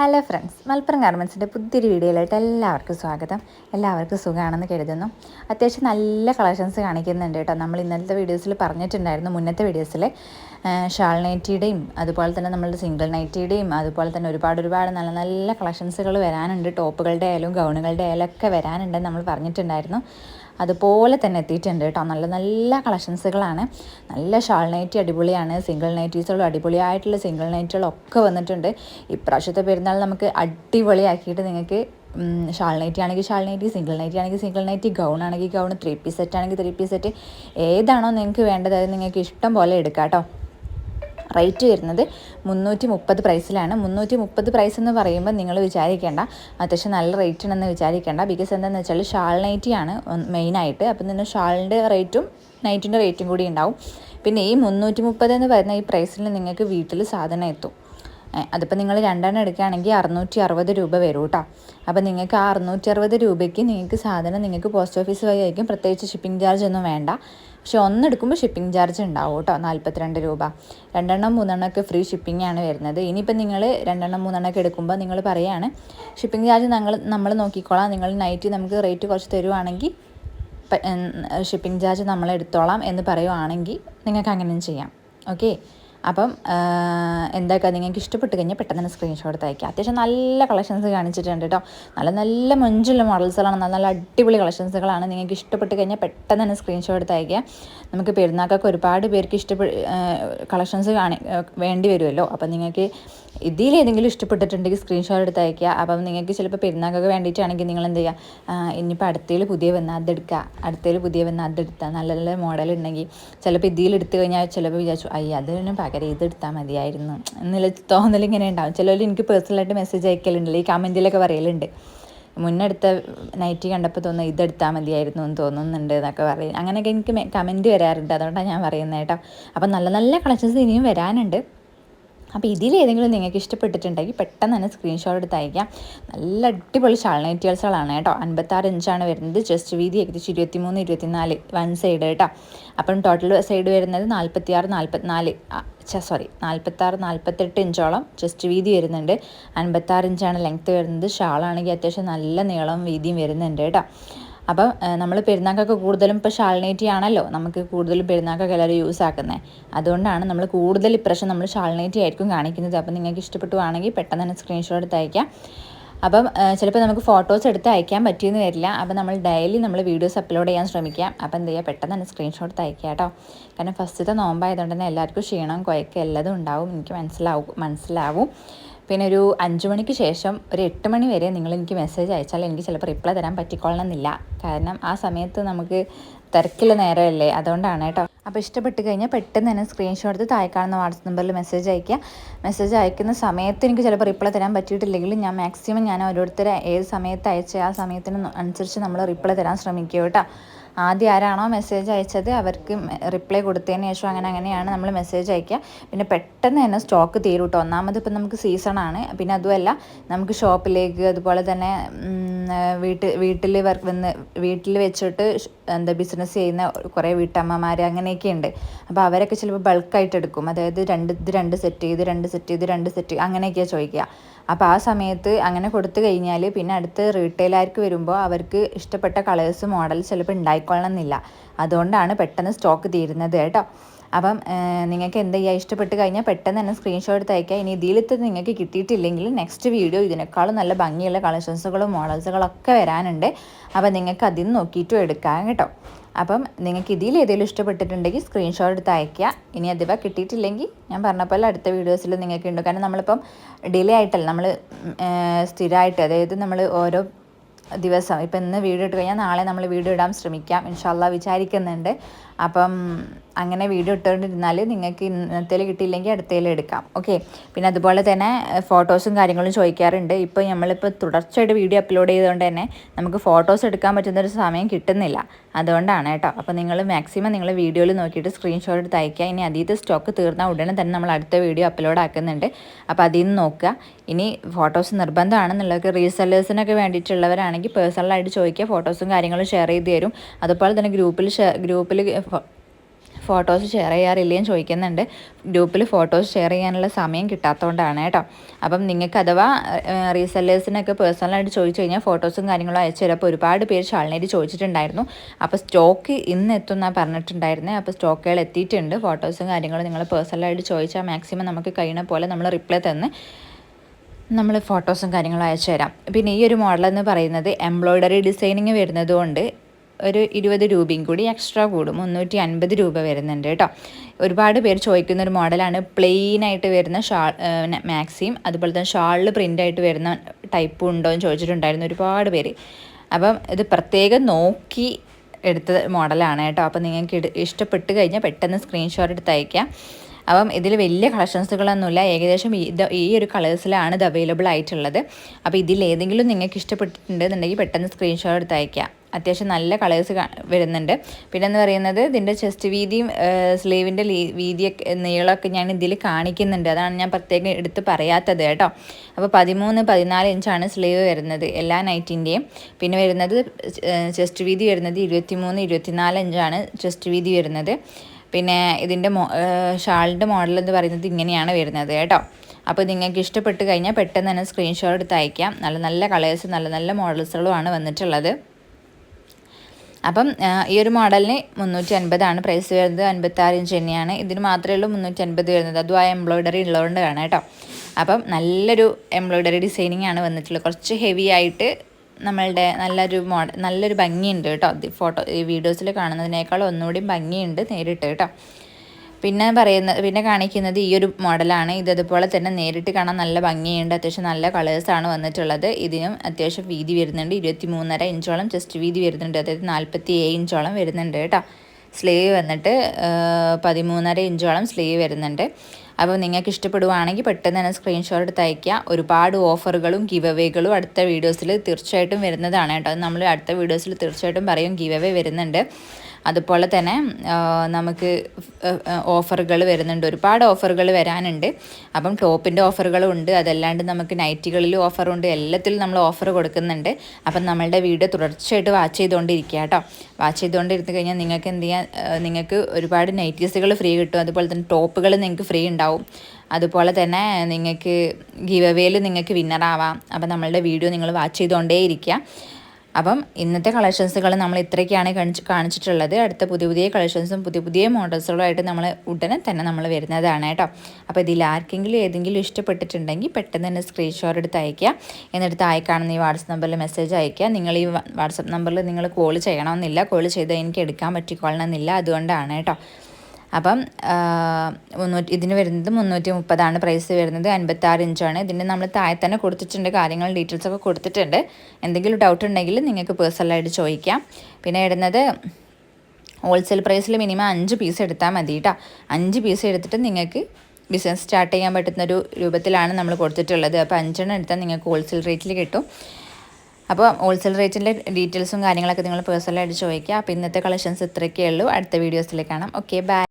Hello friends Malappuram ഗാർമെൻസിന്റെ പുതിയൊരു വീഡിയോയിലായിട്ട് എല്ലാവർക്കും സ്വാഗതം. എല്ലാവർക്കും സുഖമാണെന്ന് കരുതുന്നു. അത്യാവശ്യം നല്ല കളക്ഷൻസ് കാണിക്കുന്നുണ്ട് കേട്ടോ. നമ്മൾ ഇന്നലത്തെ വീഡിയോസിൽ പറഞ്ഞിട്ടുണ്ടായിരുന്നു. മുന്നത്തെ വീഡിയോസിൽ ഷാൾ നൈറ്റിയുടെയും അതുപോലെ തന്നെ നമ്മളുടെ സിംഗിൾ നൈറ്റിയുടെയും അതുപോലെ തന്നെ ഒരുപാട് ഒരുപാട് നല്ല നല്ല കളക്ഷൻസുകൾ വരാനുണ്ട്. ടോപ്പുകളുടെ ആയാലും ഗൗണുകളുടെ ആയാലും ഒക്കെ വരാനുണ്ടെന്ന് നമ്മൾ പറഞ്ഞിട്ടുണ്ടായിരുന്നു. അതുപോലെ തന്നെ എത്തിയിട്ടുണ്ട് കേട്ടോ. നല്ല നല്ല കളക്ഷൻസുകളാണ്. നല്ല ഷാൾ നൈറ്റി അടിപൊളിയാണ്. സിംഗിൾ നൈറ്റീസുകളും അടിപൊളിയായിട്ടുള്ള സിംഗിൾ നൈറ്റുകളൊക്കെ വന്നിട്ടുണ്ട്. ഇപ്രാവശ്യത്തെ പെരുന്നാൾ നമുക്ക് അടിപൊളിയാക്കിയിട്ട് നിങ്ങൾക്ക് ഷാൾ നൈറ്റി ആണെങ്കിൽ ഷാൾ നൈറ്റി സിംഗിൾ നൈറ്റി ആണെങ്കിൽ സിംഗിൾ നൈറ്റി ഗൗൺ ആണെങ്കിൽ ഗൗൺ ത്രീ പീസ് സെറ്റ് ആണെങ്കിൽ ത്രീ പീസ് സെറ്റ്. ഏതാണോ നിങ്ങൾക്ക് വേണ്ടത് അത് നിങ്ങൾക്ക് ഇഷ്ടം പോലെ എടുക്കാം കേട്ടോ. റേറ്റ് വരുന്നത് മുന്നൂറ്റി മുപ്പത് പ്രൈസിലാണ് മുന്നൂറ്റി മുപ്പത് പ്രൈസ് എന്ന് പറയുമ്പോൾ നിങ്ങൾ വിചാരിക്കേണ്ട അത്യാവശ്യം നല്ല റേറ്റ് ഉണ്ടെന്ന് വിചാരിക്കേണ്ട. ബിക്കോസ് എന്താണെന്ന് വെച്ചാൽ ഷാൾ നൈറ്റിയാണ് മെയിനായിട്ട് അപ്പം നിങ്ങൾ ഷാളിന്റെ റേറ്റും നൈറ്റിന്റെ റേറ്റും കൂടി ഉണ്ടാവും. പിന്നെ ഈ മുന്നൂറ്റി മുപ്പത് എന്ന് പറയുന്ന ഈ പ്രൈസിൽ നിങ്ങൾക്ക് വീട്ടിൽ സാധനം എത്തും. അതിപ്പോൾ നിങ്ങൾ രണ്ടെണ്ണം എടുക്കുകയാണെങ്കിൽ അറുന്നൂറ്റി അറുപത് രൂപ വരും കേട്ടോ. അപ്പോൾ നിങ്ങൾക്ക് ആ അറുന്നൂറ്റി അറുപത് രൂപയ്ക്ക് നിങ്ങൾക്ക് സാധനം നിങ്ങൾക്ക് പോസ്റ്റ് ഓഫീസ് വഴി ആയിരിക്കും. പ്രത്യേകിച്ച് ഷിപ്പിംഗ് ചാർജ് ഒന്നും വേണ്ട. പക്ഷെ ഒന്നെടുക്കുമ്പോൾ ഷിപ്പിംഗ് ചാർജ് ഉണ്ടാവും കേട്ടോ നാൽപ്പത്തിരണ്ട് രൂപ. രണ്ടെണ്ണം മൂന്നെണ്ണം ഒക്കെ ഫ്രീ ഷിപ്പിംഗ് ആണ് വരുന്നത്. ഇനിയിപ്പോൾ നിങ്ങൾ രണ്ടെണ്ണം മൂന്നെണ്ണം ഒക്കെ എടുക്കുമ്പോൾ നിങ്ങൾ പറയുകയാണ് ഷിപ്പിംഗ് ചാർജ് ഞങ്ങൾ നമ്മൾ നോക്കിക്കോളാം. നിങ്ങൾ നൈറ്റ് നമുക്ക് റേറ്റ് കുറച്ച് തരുവാണെങ്കിൽ ഷിപ്പിംഗ് ചാർജ് നമ്മൾ എടുത്തോളാം എന്ന് പറയുവാണെങ്കിൽ നിങ്ങൾക്ക് അങ്ങനെയും ചെയ്യാം. ഓക്കെ അപ്പം എന്താക്കുക നിങ്ങൾക്ക് ഇഷ്ടപ്പെട്ട് കഴിഞ്ഞാൽ പെട്ടെന്ന് തന്നെ സ്ക്രീൻഷോട്ട് അയക്കുക അത്യാവശ്യം നല്ല കളക്ഷൻസ് കാണിച്ചിട്ടുണ്ട് കേട്ടോ നല്ല നല്ല മൊഞ്ചുള്ള മോഡൽസുകളാണ് നല്ല നല്ല അടിപൊളി കളക്ഷൻസുകളാണ് നിങ്ങൾക്ക് ഇഷ്ടപ്പെട്ട് കഴിഞ്ഞാൽ പെട്ടെന്ന് തന്നെ സ്ക്രീൻഷോട്ട് അയക്കുക നമുക്ക് പെരുന്നാക്കൊക്കെ ഒരുപാട് പേർക്ക് ഇഷ്ടപ്പെട്ട് കളക്ഷൻസ് കാണി വേണ്ടി വരുമല്ലോ അപ്പം നിങ്ങൾക്ക് ഇതിൽ ഏതെങ്കിലും ഇഷ്ടപ്പെട്ടിട്ടുണ്ടെങ്കിൽ സ്ക്രീൻഷോട്ട് എടുത്ത് അയക്കുക. അപ്പം നിങ്ങൾക്ക് ചിലപ്പോൾ പെരുന്നാക്കൊക്കെ വേണ്ടിയിട്ടാണെങ്കിൽ നിങ്ങൾ എന്ത് ചെയ്യുക? ഇനിയിപ്പോൾ അടുത്തേൽ പുതിയ വന്ന അതെടുക്കുക അടുത്തേൽ പുതിയ വന്ന അതെടുക്കുക നല്ല നല്ല മോഡൽ ഉണ്ടെങ്കിൽ ചിലപ്പോൾ ഇതിൽ എടുത്തു കഴിഞ്ഞാൽ ചിലപ്പോൾ വിചാരിച്ചു അയ്യ അതിന് പകരം ഇതെടുത്താൽ മതിയായിരുന്നു. എന്നുള്ള തോന്നൽ ഇങ്ങനെ ഉണ്ടാവും. ചിലർ എനിക്ക് പേഴ്സണലായിട്ട് മെസ്സേജ് അയക്കലുണ്ടല്ലോ ഈ കമന്റിലൊക്കെ പറയലുണ്ട്. മുന്നെടുത്ത നൈറ്റി കണ്ടപ്പോൾ തോന്നുന്നു ഇതെടുത്താൽ മതിയായിരുന്നു എന്ന് തോന്നുന്നുണ്ട് എന്നൊക്കെ പറയും. അങ്ങനെയൊക്കെ എനിക്ക് കമന്റ് വരാറുണ്ട്. അതുകൊണ്ടാണ് ഞാൻ പറയുന്നത് കേട്ടോ. അപ്പം നല്ല നല്ല കളക്ഷൻസ് ഇനിയും വരാനുണ്ട്. അപ്പോൾ ഇതിലേതെങ്കിലും നിങ്ങൾക്ക് ഇഷ്ടപ്പെട്ടിട്ടുണ്ടെങ്കിൽ പെട്ടെന്ന് തന്നെ സ്ക്രീൻഷോട്ട് എടുത്ത് അയക്കാം നല്ല അടിപൊളി ഷാൾ നൈറ്റിയൽസുകളാണ് കേട്ടോ. അൻപത്താറ് ഇഞ്ചാണ് വരുന്നത്. ജസ്റ്റ് വീതി ഏകദേശം ഇരുപത്തിമൂന്ന് ഇരുപത്തിനാല് വൺ സൈഡ് കേട്ടോ. അപ്പം ടോട്ടൽ സൈഡ് വരുന്നത് നാൽപ്പത്തിയാറ് നാൽപ്പത്തിനാല് സോറി നാൽപ്പത്താറ് നാൽപ്പത്തെട്ട് ഇഞ്ചോളം ജസ്റ്റ് വീതി വരുന്നുണ്ട്. അൻപത്താറ് ഇഞ്ചാണ് ലെങ്ത്ത് വരുന്നത്. ഷാളാണെങ്കിൽ അത്യാവശ്യം നല്ല നീളം വീതിയും വരുന്നുണ്ട് കേട്ടോ. അപ്പം നമ്മൾ പെരുന്നാക്കൊക്കെ കൂടുതലും ഇപ്പോൾ ഷാൾനേറ്റി ആണല്ലോ നമുക്ക് കൂടുതലും പെരുന്നാക്കൊക്കെ എല്ലാവരും യൂസ് ആക്കുന്നത് അതുകൊണ്ടാണ് നമ്മൾ കൂടുതൽ ഇപ്രാവശ്യം നമ്മൾ ഷാൾനേറ്റി ആയിരിക്കും കാണിക്കുന്നത്. അപ്പം നിങ്ങൾക്ക് ഇഷ്ടപ്പെട്ടുവാണെങ്കിൽ പെട്ടെന്ന് തന്നെ സ്ക്രീൻഷോട്ട് എടുത്ത് അയക്കാം. അപ്പം ചിലപ്പോൾ നമുക്ക് ഫോട്ടോസ് എടുത്ത് അയക്കാൻ പറ്റിയെന്ന് വരില്ല. അപ്പം നമ്മൾ ഡെയിലി നമ്മൾ വീഡിയോസ് അപ്ലോഡ് ചെയ്യാൻ ശ്രമിക്കാം. അപ്പം എന്ത് ചെയ്യുക പെട്ടെന്ന് തന്നെ സ്ക്രീൻഷോട്ട് അയക്കുക കേട്ടോ. കാരണം ഫസ്റ്റത്തെ നോമ്പായതുകൊണ്ട് തന്നെ എല്ലാവർക്കും ക്ഷീണം കുഴക്കം എല്ലാതും ഉണ്ടാവും. എനിക്ക് മനസ്സിലാവും മനസ്സിലാവും. പിന്നെ ഒരു അഞ്ച് മണിക്ക് ശേഷം ഒരു എട്ട് മണി വരെ നിങ്ങൾ എനിക്ക് മെസ്സേജ് അയച്ചാൽ എനിക്ക് ചിലപ്പോൾ റിപ്ലൈ തരാൻ പറ്റിക്കൊള്ളണമെന്നില്ല കാരണം ആ സമയത്ത് നമുക്ക് തിരക്കില്ല നേരമല്ലേ? അതുകൊണ്ടാണ് കേട്ടോ. അപ്പോൾ ഇഷ്ടപ്പെട്ട് കഴിഞ്ഞാൽ പെട്ടെന്ന് തന്നെ സ്ക്രീൻഷോട്ട് എടുത്ത് താഴെ കാണുന്ന വാട്സപ്പ് നമ്പറിൽ മെസ്സേജ് അയക്കുക മെസ്സേജ് അയക്കുന്ന സമയത്ത് എനിക്ക് ചിലപ്പോൾ റിപ്ലൈ തരാൻ പറ്റിയിട്ടില്ലെങ്കിലും ഞാൻ മാക്സിമം ഞാൻ ഓരോരുത്തരെ ഏത് സമയത്ത് അയച്ച ആ സമയത്തിന് അനുസരിച്ച് നമ്മൾ റിപ്ലൈ തരാൻ ശ്രമിക്കുക കേട്ടോ. ആദ്യം ആരാണോ മെസ്സേജ് അയച്ചത് അവർക്ക് റിപ്ലൈ കൊടുത്തതിന് ശേഷം അങ്ങനെ അങ്ങനെയാണ് നമ്മൾ മെസ്സേജ് അയക്കുക. പിന്നെ പെട്ടെന്ന് തന്നെ സ്റ്റോക്ക് തീരും കേട്ടോ ഒന്നാമത് ഇപ്പം നമുക്ക് സീസണാണ് പിന്നെ അതുമല്ല നമുക്ക് ഷോപ്പിലേക്ക് അതുപോലെ തന്നെ വീട്ടിൽ വീട്ടിൽ വർക്ക് വന്ന് വീട്ടിൽ വെച്ചിട്ട് എന്താ ബിസിനസ് ചെയ്യുന്ന കുറേ വീട്ടമ്മമാർ അങ്ങനെയൊക്കെ ഉണ്ട്. അപ്പോൾ അവരൊക്കെ ചിലപ്പോൾ ബൾക്കായിട്ട് എടുക്കും. അതായത് രണ്ട് ഇത് രണ്ട് സെറ്റ് ഇത് രണ്ട് സെറ്റ് ഇത് രണ്ട് സെറ്റ് അങ്ങനെയൊക്കെയാണ് ചോദിക്കുക. അപ്പോൾ ആ സമയത്ത് അങ്ങനെ കൊടുത്തു കഴിഞ്ഞാൽ പിന്നെ അടുത്ത് റീറ്റെയിലാർക്ക് വരുമ്പോൾ അവർക്ക് ഇഷ്ടപ്പെട്ട കളേഴ്സ് മോഡൽ ചിലപ്പോൾ ഉണ്ടായിക്കൊള്ളണമെന്നില്ല അതുകൊണ്ടാണ് പെട്ടെന്ന് സ്റ്റോക്ക് തീരുന്നത് കേട്ടോ. അപ്പം നിങ്ങൾക്ക് എന്ത് ചെയ്യുക ഇഷ്ടപ്പെട്ട് കഴിഞ്ഞാൽ പെട്ടെന്ന് തന്നെ സ്ക്രീൻഷോട്ട് എടുത്ത് അയക്കുക ഇനി ഇതിലത്തെ നിങ്ങൾക്ക് കിട്ടിയിട്ടില്ലെങ്കിൽ നെക്സ്റ്റ് വീഡിയോ ഇതിനേക്കാളും നല്ല ഭംഗിയുള്ള കളക്ഷൻസുകളും മോഡൽസുകളൊക്കെ വരാനുണ്ട്. അപ്പം നിങ്ങൾക്ക് അതിൽ നിന്ന് നോക്കിയിട്ടും എടുക്കാം കേട്ടോ. അപ്പം നിങ്ങൾക്ക് ഇതിൽ ഏതെങ്കിലും ഇഷ്ടപ്പെട്ടിട്ടുണ്ടെങ്കിൽ സ്ക്രീൻഷോട്ട് എടുത്ത് അയക്കുക ഇനി അഥവാ കിട്ടിയിട്ടില്ലെങ്കിൽ ഞാൻ പറഞ്ഞ പോലെ അടുത്ത വീഡിയോസിൽ നിങ്ങൾക്ക് ഉണ്ട് കാരണം നമ്മളിപ്പം ഡിലേ ആയിട്ടല്ല. നമ്മൾ സ്ഥിരമായിട്ട് അതായത് നമ്മൾ ഓരോ ദിവസം. ഇപ്പം ഇന്ന് വീഡിയോ ഇട്ട് കഴിഞ്ഞാൽ നാളെ നമ്മൾ വീഡിയോ ഇടാൻ ശ്രമിക്കാം ഇൻഷാല്ല വിചാരിക്കുന്നുണ്ട്. അപ്പം അങ്ങനെ വീഡിയോ ഇട്ടുകൊണ്ടിരുന്നാൽ നിങ്ങൾക്ക് ഇന്നത്തേൽ കിട്ടിയില്ലെങ്കിൽ അടുത്തേൽ എടുക്കാം. ഓക്കെ പിന്നെ അതുപോലെ തന്നെ ഫോട്ടോസും കാര്യങ്ങളും ചോദിക്കാറുണ്ട്. ഇപ്പോൾ നമ്മളിപ്പോൾ തുടർച്ചയായിട്ട് വീഡിയോ അപ്ലോഡ് ചെയ്തുകൊണ്ട് തന്നെ നമുക്ക് ഫോട്ടോസ് എടുക്കാൻ പറ്റുന്നൊരു സമയം കിട്ടുന്നില്ല. അതുകൊണ്ടാണ് കേട്ടോ. അപ്പോൾ നിങ്ങൾ മാക്സിമം നിങ്ങൾ വീഡിയോയിൽ നോക്കിയിട്ട് സ്ക്രീൻഷോട്ട് എടുത്ത് അയക്കുക ഇനി അതീത് സ്റ്റോക്ക് തീർന്നാൽ ഉടനെ തന്നെ നമ്മൾ അടുത്ത വീഡിയോ അപ്ലോഡ് ആക്കുന്നുണ്ട്. അപ്പോൾ അതിൽ നിന്ന് നോക്കുക. ഇനി ഫോട്ടോസ് നിർബന്ധമാണെന്നുള്ളവർക്ക് റീസെല്ലേഴ്സിനൊക്കെ വേണ്ടിയിട്ടുള്ളവരാണെങ്കിൽ പേഴ്സണലായിട്ട് ചോദിക്കുക. ഫോട്ടോസും കാര്യങ്ങളും ഷെയർ ചെയ്ത് തരും. അതുപോലെ തന്നെ ഗ്രൂപ്പിൽ ഗ്രൂപ്പിൽ ഫോട്ടോസ് ഷെയർ ചെയ്യാറില്ലേന്ന് ചോദിക്കുന്നുണ്ട്. ഗ്രൂപ്പിൽ ഫോട്ടോസ് ഷെയർ ചെയ്യാനുള്ള സമയം കിട്ടാത്തതുകൊണ്ടാണ് കേട്ടോ. അപ്പം നിങ്ങൾക്ക് അഥവാ റീസെല്ലേഴ്സിനൊക്കെ പേഴ്സണലായിട്ട് ചോദിച്ചു കഴിഞ്ഞാൽ ഫോട്ടോസും കാര്യങ്ങളും അയച്ചു തരാം. അപ്പോൾ ഒരുപാട് പേര് ഷാളിനേറ്റ് ചോദിച്ചിട്ടുണ്ടായിരുന്നു. അപ്പോൾ സ്റ്റോക്ക് ഇന്ന് എത്തുമെന്നാണ് പറഞ്ഞിട്ടുണ്ടായിരുന്നത് അപ്പോൾ സ്റ്റോക്കുകൾ എത്തിയിട്ടുണ്ട്. ഫോട്ടോസും കാര്യങ്ങളും നിങ്ങൾ പേഴ്സണലായിട്ട് ചോദിച്ചാൽ മാക്സിമം നമുക്ക് കഴിയുന്ന പോലെ നമ്മൾ റിപ്ലൈ തന്ന് നമ്മൾ ഫോട്ടോസും കാര്യങ്ങളും അയച്ചു തരാം. പിന്നെ ഈ ഒരു മോഡലെന്ന് പറയുന്നത് എംബ്രോയ്ഡറി ഡിസൈനിങ് വരുന്നത് കൊണ്ട് ഒരു ഇരുപത് രൂപയും കൂടി എക്സ്ട്രാ കൂടും. മുന്നൂറ്റി അൻപത് രൂപ വരുന്നുണ്ട് കേട്ടോ. ഒരുപാട് പേര് ചോദിക്കുന്ന ഒരു മോഡലാണ്. പ്ലെയിൻ ആയിട്ട് വരുന്ന ഷാൾ മാക്സിയും അതുപോലെ തന്നെ ഷാളിൽ പ്രിന്റ് ആയിട്ട് വരുന്ന ടൈപ്പും ഉണ്ടോ എന്ന് ചോദിച്ചിട്ടുണ്ടായിരുന്നു ഒരുപാട് പേര്. അപ്പം ഇത് പ്രത്യേകം നോക്കി എടുത്ത മോഡലാണ് കേട്ടോ. അപ്പം നിങ്ങൾക്ക് ഇഷ്ടപ്പെട്ട് കഴിഞ്ഞാൽ പെട്ടെന്ന് സ്ക്രീൻഷോട്ട് എടുത്ത് അയക്കാം അപ്പം ഇതിൽ വലിയ കളക്ഷൻസുകളൊന്നുമില്ല. ഏകദേശം ഇത് ഈ ഒരു കളേഴ്സിലാണ് ഇത് അവൈലബിൾ ആയിട്ടുള്ളത്. അപ്പോൾ ഇതിൽ ഏതെങ്കിലും നിങ്ങൾക്ക് ഇഷ്ടപ്പെട്ടിട്ടുണ്ടെന്നുണ്ടെങ്കിൽ പെട്ടെന്ന് സ്ക്രീൻഷോട്ട് എടുത്ത് അയക്കാം അത്യാവശ്യം നല്ല കളേഴ്സ് വരുന്നുണ്ട്. പിന്നെ എന്ന് പറയുന്നത് ഇതിന്റെ ചെസ്റ്റ് വീതിയും സ്ലീവിന്റെ വീതിയൊക്കെ നീളമൊക്കെ ഞാൻ ഇതിൽ കാണിക്കുന്നുണ്ട്. അതാണ് ഞാൻ പ്രത്യേകം എടുത്ത് പറയാത്തത് കേട്ടോ. അപ്പോൾ പതിമൂന്ന് പതിനാല് ഇഞ്ചാണ് സ്ലീവ് വരുന്നത് എല്ലാ നൈറ്റിന്റെയും പിന്നെ വരുന്നത് ചെസ്റ്റ് വീതി വരുന്നത് ഇരുപത്തിമൂന്ന് ഇരുപത്തിനാല് ഇഞ്ചാണ് ചെസ്റ്റ് വീതി വരുന്നത്. പിന്നെ ഇതിന്റെ മോ ഷാളിന്റെ മോഡൽ എന്ന് പറയുന്നത് ഇങ്ങനെയാണ് വരുന്നത് കേട്ടോ. അപ്പോൾ നിങ്ങൾക്ക് ഇഷ്ടപ്പെട്ട് കഴിഞ്ഞാൽ പെട്ടെന്ന് തന്നെ സ്ക്രീൻഷോട്ട് എടുത്ത് അയക്കാം. നല്ല നല്ല കളേഴ്സ് നല്ല നല്ല മോഡൽസുകളുമാണ് വന്നിട്ടുള്ളത്. അപ്പം ഈ ഒരു മോഡലിന് മുന്നൂറ്റി അൻപതാണ് പ്രൈസ് വരുന്നത് അൻപത്താറ് ഇഞ്ച് തന്നെയാണ്. ഇതിന് മാത്രമേ ഉള്ളൂ മുന്നൂറ്റി അൻപത് വരുന്നത്. അതും ആ എംബ്രോയിഡറി ഉള്ളതുകൊണ്ട് വേണം കേട്ടോ. അപ്പം നല്ലൊരു എംബ്രോയിഡറി ഡിസൈനിങ് ആണ് വന്നിട്ടുള്ളത്. കുറച്ച് ഹെവി ആയിട്ട് നമ്മളുടെ നല്ലൊരു മോഡൽ നല്ലൊരു ഭംഗിയുണ്ട് കേട്ടോ. ഫോട്ടോ ഈ വീഡിയോസിൽ കാണുന്നതിനേക്കാൾ ഒന്നുകൂടി ഭംഗിയുണ്ട് നേരിട്ട് കേട്ടോ. പിന്നെ പറയുന്നത് പിന്നെ കാണിക്കുന്നത് ഈ ഒരു മോഡലാണ്. ഇത് അതുപോലെ തന്നെ നേരിട്ട് കാണാൻ നല്ല ഭംഗിയുണ്ട്. അത്യാവശ്യം നല്ല കളേഴ്സാണ് വന്നിട്ടുള്ളത്. ഇതിനും അത്യാവശ്യം വീതി വരുന്നുണ്ട്. ഇരുപത്തി മൂന്നര ഇഞ്ചോളം ചെസ്റ്റ് വീതി വരുന്നുണ്ട്. അതായത് നാൽപ്പത്തി ഏഴ് ഇഞ്ചോളം വരുന്നുണ്ട് കേട്ടോ. സ്ലീവ് വന്നിട്ട് പതിമൂന്നര ഇഞ്ചോളം സ്ലീവ് വരുന്നുണ്ട്. അപ്പോൾ നിങ്ങൾക്ക് ഇഷ്ടപ്പെടുവാണെങ്കിൽ പെട്ടെന്ന് തന്നെ സ്ക്രീൻഷോട്ട് എടുത്ത് അയക്കുക ഒരുപാട് ഓഫറുകളും ഗീവ് അവേകളും അടുത്ത വീഡിയോസിൽ തീർച്ചയായിട്ടും വരുന്നതാണ് കേട്ടോ. അത് നമ്മൾ അടുത്ത വീഡിയോസിൽ തീർച്ചയായിട്ടും പറയും ഗീവ് അവേ വരുന്നുണ്ട്. അതുപോലെ തന്നെ നമുക്ക് ഓഫറുകൾ വരുന്നുണ്ട്. ഒരുപാട് ഓഫറുകൾ വരാനുണ്ട്. അപ്പം ടോപ്പിന്റെ ഓഫറുകളും ഉണ്ട്. അതല്ലാണ്ട് നമുക്ക് നൈറ്റികളിലും ഓഫറുണ്ട് എല്ലാത്തിലും നമ്മൾ ഓഫർ കൊടുക്കുന്നുണ്ട്. അപ്പം നമ്മളുടെ വീഡിയോ തുടർച്ചയായിട്ട് വാച്ച് ചെയ്തുകൊണ്ടിരിക്കുക കേട്ടോ. വാച്ച് ചെയ്തുകൊണ്ടിരുന്ന് കഴിഞ്ഞാൽ നിങ്ങൾക്ക് എന്ത് ചെയ്യാൻ നിങ്ങൾക്ക് ഒരുപാട് നൈറ്റീസുകൾ ഫ്രീ കിട്ടും. അതുപോലെ തന്നെ ടോപ്പുകൾ നിങ്ങൾക്ക് ഫ്രീ ഉണ്ടാവും. അതുപോലെ തന്നെ നിങ്ങൾക്ക് ഗീവ് അവേയിൽ നിങ്ങൾക്ക് വിന്നറാവാം അപ്പം നമ്മളുടെ വീഡിയോ നിങ്ങൾ വാച്ച് ചെയ്തുകൊണ്ടേ ഇരിക്കുക അപ്പം ഇന്നത്തെ കളക്ഷൻസുകൾ നമ്മൾ ഇത്രയൊക്കെയാണ് കാണിച്ച് കാണിച്ചിട്ടുള്ളത്. അടുത്ത പുതിയ പുതിയ കളക്ഷൻസും പുതിയ പുതിയ മോഡൽസുകളുമായിട്ട് നമ്മൾ ഉടനെ തന്നെ നമ്മൾ വരുന്നതാണ് കേട്ടോ. അപ്പോൾ ഇതിൽ ആർക്കെങ്കിലും ഏതെങ്കിലും ഇഷ്ടപ്പെട്ടിട്ടുണ്ടെങ്കിൽ പെട്ടെന്ന് തന്നെ സ്ക്രീൻഷോട്ട് എടുത്ത് അയയ്ക്കുക എന്നിട്ട് താഴെ കാണുന്ന ഈ വാട്സപ്പ് നമ്പറിൽ മെസ്സേജ് അയക്കുക നിങ്ങൾ ഈ വാട്സപ്പ് നമ്പറിൽ നിങ്ങൾ കോൾ ചെയ്യണമെന്നില്ല. കോൾ ചെയ്താൽ എനിക്ക് എടുക്കാൻ പറ്റിക്കൊള്ളണമെന്നില്ല അതുകൊണ്ടാണ് കേട്ടോ. അപ്പം മുന്നൂറ്റി ഇതിന് വരുന്നത് മുന്നൂറ്റി മുപ്പതാണ് പ്രൈസ് വരുന്നത് അൻപത്താറ് ഇഞ്ചാണ്. ഇതിന്റെ നമ്മൾ താഴെ തന്നെ കൊടുത്തിട്ടുണ്ട്. കാര്യങ്ങൾ ഡീറ്റെയിൽസ് ഒക്കെ കൊടുത്തിട്ടുണ്ട്. എന്തെങ്കിലും ഡൗട്ട് ഉണ്ടെങ്കിൽ നിങ്ങൾക്ക് പേഴ്സണലായിട്ട് ചോദിക്കാം. പിന്നെ ഇടുന്നത് ഹോൾസെയിൽ പ്രൈസിൽ മിനിമം അഞ്ച് പീസ് എടുത്താൽ മതി കേട്ടോ അഞ്ച് പീസ് എടുത്തിട്ട് നിങ്ങൾക്ക് ബിസിനസ് സ്റ്റാർട്ട് ചെയ്യാൻ പറ്റുന്ന ഒരു രൂപത്തിലാണ് നമ്മൾ കൊടുത്തിട്ടുള്ളത്. അപ്പോൾ അഞ്ചെണ്ണം എടുത്താൽ നിങ്ങൾക്ക് ഹോൾസെയിൽ റേറ്റിൽ കിട്ടും. അപ്പോൾ ഹോൾസെയിൽ റേറ്റിന്റെ ഡീറ്റെയിൽസും കാര്യങ്ങളൊക്കെ നിങ്ങൾ പേഴ്സണലായിട്ട് ചോദിക്കുക അപ്പോൾ ഇന്നത്തെ കളക്ഷൻസ് ഇത്രയൊക്കെ ഉള്ളൂ. അടുത്ത വീഡിയോസിലേക്ക് കാണാം. Okay bye